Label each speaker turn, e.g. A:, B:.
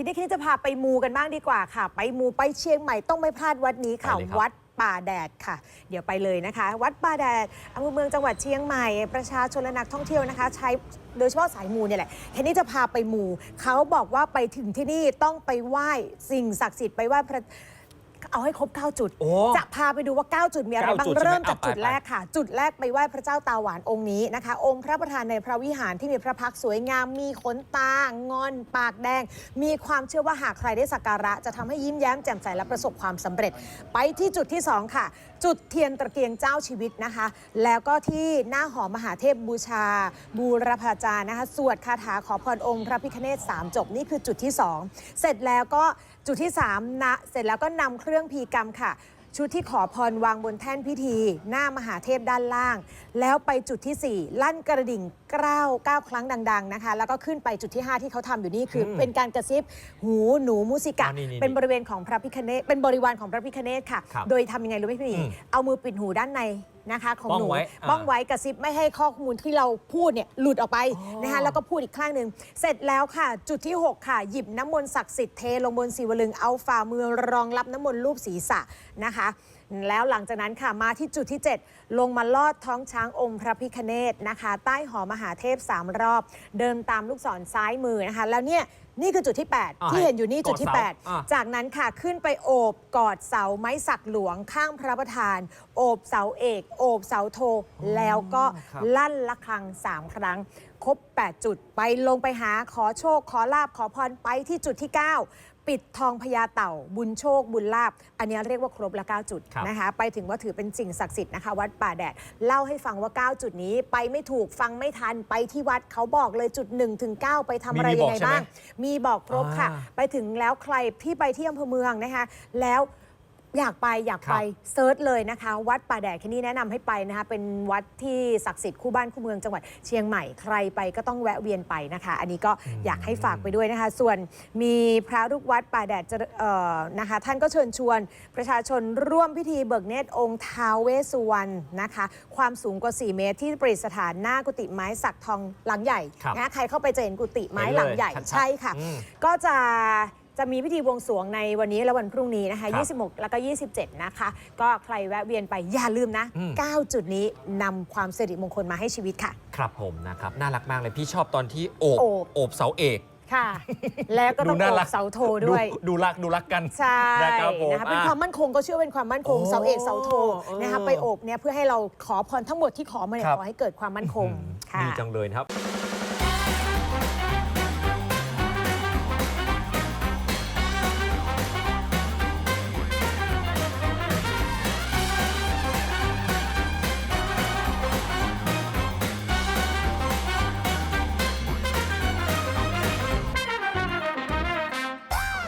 A: ทีนี้ทีนี้จะพาไปมูกันบ้างดีกว่าค่ะ ไปมูไปเชียงใหม่ต้องไม่พลาดวัดนี้ค่ะ
B: ไปเลยครับ
A: วัดป่าแดดค่ะ เดี๋ยวไปเลยนะคะ วัดป่าแดดอำเภอเมืองจังหวัดเชียงใหม่ ประชาชนและนักท่องเที่ยวนะคะ ใช้โดยเฉพาะสายมูเนี่ยแหละทีนี้จะพาไปมูเขาบอกว่าไปถึงที่นี่ต้องไปไหว้สิ่งศักดิ์สิทธิ์ไปไหว้พระ เอาให้ครบ 9 จุด
B: โอ้
A: จะพาไปดูว่า 9 จุดมีอะไรบ้าง
B: 9จุดใช่ไหม
A: เริ่มจาก
B: เอาไป
A: จุด
B: ไป
A: แรกค่ะ จุดแรกไปไหว้พระเจ้าตาหวานองค์นี้นะคะ องค์พระประธานในพระวิหารที่มีพระพักตร์สวยงามมีขนตางอน ปากแดง มีความเชื่อว่าหากใครได้สักการะ จะทำให้ยิ้มแย้มแจ่มใสและประสบความสำเร็จ ไปที่จุดที่2ค่ะ จุดเทียนตะเกียงเจ้าชีวิตนะคะ แล้วก็ที่หน้าหอมหาเทพบูชา บูรพาจารย์นะคะสวดคาถาขอพรองค์พระพิฆเนศสามจบนี่คือจุดที่2เสร็จแล้วก็จุดที่3นะเสร็จแล้วก็นำเครื่องพีกรรมค่ะ ชุดที่ขอพรวางบนแท่นพิธี หน้ามหาเทพด้านล่าง แล้วไปจุดทีสี่ 4 ลั่นกระดิ่งเก้าเก้าครั้งดัง ๆ นะคะ แล้วก็ขึ้นไปจุดที่ 5 ที่เขาทำอยู่นี่คืออ
B: ม
A: เป็นการกระซิบหูหนูมุสิกะ
B: อ่านี่ๆๆ
A: เป็นบริเวณของพระพิคเนตเป็นบริวารของพระพิคเนตค่ะ
B: ครับ
A: โดยทำยังไงรู้ไหมพี่หมี
B: อืม
A: เอามือปิดหูด้านใน นะคะของหนู
B: ป้องไว้อ่า
A: ป้องไว้กระซิบไม่ให้ข้อมูลที่เราพูดเนี่ยหลุดออกไป
B: อ๋อ
A: นะคะแล้วก็พูดอีกครั้งหนึ่งเสร็จแล้วค่ะ จุดที่ 6 ค่ะ หยิบน้ำมนต์ศักดิ์สิทธิ์เทลงบนสีวลึงเอาฝ่ามือรองรับน้ำมนต์รูปศีรษะนะคะ แล้วหลังจากนั้นค่ะมาที่จุดที่ 7 ลงมาลอดท้องช้างองค์พระพิคเนตนะคะ ใต้หอมหาเทพ 3 รอบ เดินตามลูกศรซ้ายมือนะคะ แล้วเนี่ย นี่คือจุดที่
B: อ่า
A: 8ที่เห็นอยู่นี่จุดที่
B: กอดเสาอ่า
A: 8จากนั้นค่ะขึ้นไปโอบกอดเสาไม้สักหลวงข้างพระประธาน โอบเสาเอก โอบเสาโท แล้วก็
B: ครับ
A: ลั่นละครัง 3 ครั้งครบ 8 จุด ไปลงไปหาขอโชค ขอลาบขอพรไปที่จุดที่ 9 ปิดทองพญาเต่า บุญโชค บุญลาบ อันนี้เรียกว่าครบละ 9 จุด
B: ครับ
A: นะคะ ไปถึงว่าถือเป็นสิ่งศักดิ์สิทธิ์นะคะ วัดป่าแดด เล่าให้ฟังว่า 9 จุดนี้ ไปไม่ถูกฟังไม่ทันไปที่วัดเขาบอกเลยจุด1ถึง9ไปทำอะไร
B: มี
A: ยั
B: บอก
A: งไง
B: ใช่ไหม
A: บ้าง มีบอกครบค่ะ
B: อ่า
A: ไปถึงแล้วใครที่ไปที่อำเภอเมืองนะคะ แล้ว อยากไปอยากไป
B: ครับ
A: เซิร์ชเลยนะคะ วัดป่าแดดที่นี่แนะนำให้ไปนะคะ เป็นวัดที่ศักดิ์สิทธิ์คู่บ้านคู่เมืองจังหวัดเชียงใหม่ใครไปก็ต้องแวะเวียนไปนะคะ อันนี้ก็อยากให้ฝากไปด้วยนะคะ ส่วนมีพระลูกวัดป่าแดดเจริญเอ่อนะคะ ท่านก็เชิญชวนประชาชนร่วมพิธีเบิกเนตรองค์ท้าวเวสสุวรรณนะคะ ความสูงกว่า 4 เมตรที่ประดิษฐานหน้ากุฏิไม้สักทองหลังใหญ่
B: ครับ
A: นะคะใครเข้าไปจะเห็นกุฏิไม้
B: เห็นเลย
A: หลังใหญ่
B: ชัดๆ
A: ใช่ค่ะ
B: อืม
A: ก็จะ จะมีพิธีบวงสรวงในวันนี้และวันพรุ่งนี้นะคะ
B: ครับ
A: 26 แล้วก็ 27 นะคะ ก็ใครแวะเวียนไปอย่าลืมนะ
B: อืม
A: 9 จุดนี้นำความสิริมงคลมาให้ชีวิตค่ะ
B: ครับผมนะครับ น่ารักมากเลยพี่ชอบตอนที่โอบ
A: โอบ
B: โอบเสาเอก
A: ค่ะ แล้วก็ต้อง
B: ดูน่า
A: โอ
B: รัก
A: บเสาโทด้วย
B: ดูรักดูรักกัน
A: ใช่
B: นะครับผม
A: นะคะเป็น
B: อะ
A: ความมั่นคงก็เชื่อว่าเป็นความมั่นคง
B: โอ้
A: เสาเอกเสาโทนะคะ
B: เออ
A: ไปโอบเนี่ยเพื่อให้เราขอพรทั้งหมดที่ขอมาเนี่ย
B: ครับ
A: ขอให้เกิดความมั่นคงค่ะ
B: ดีจังเลยนะครับ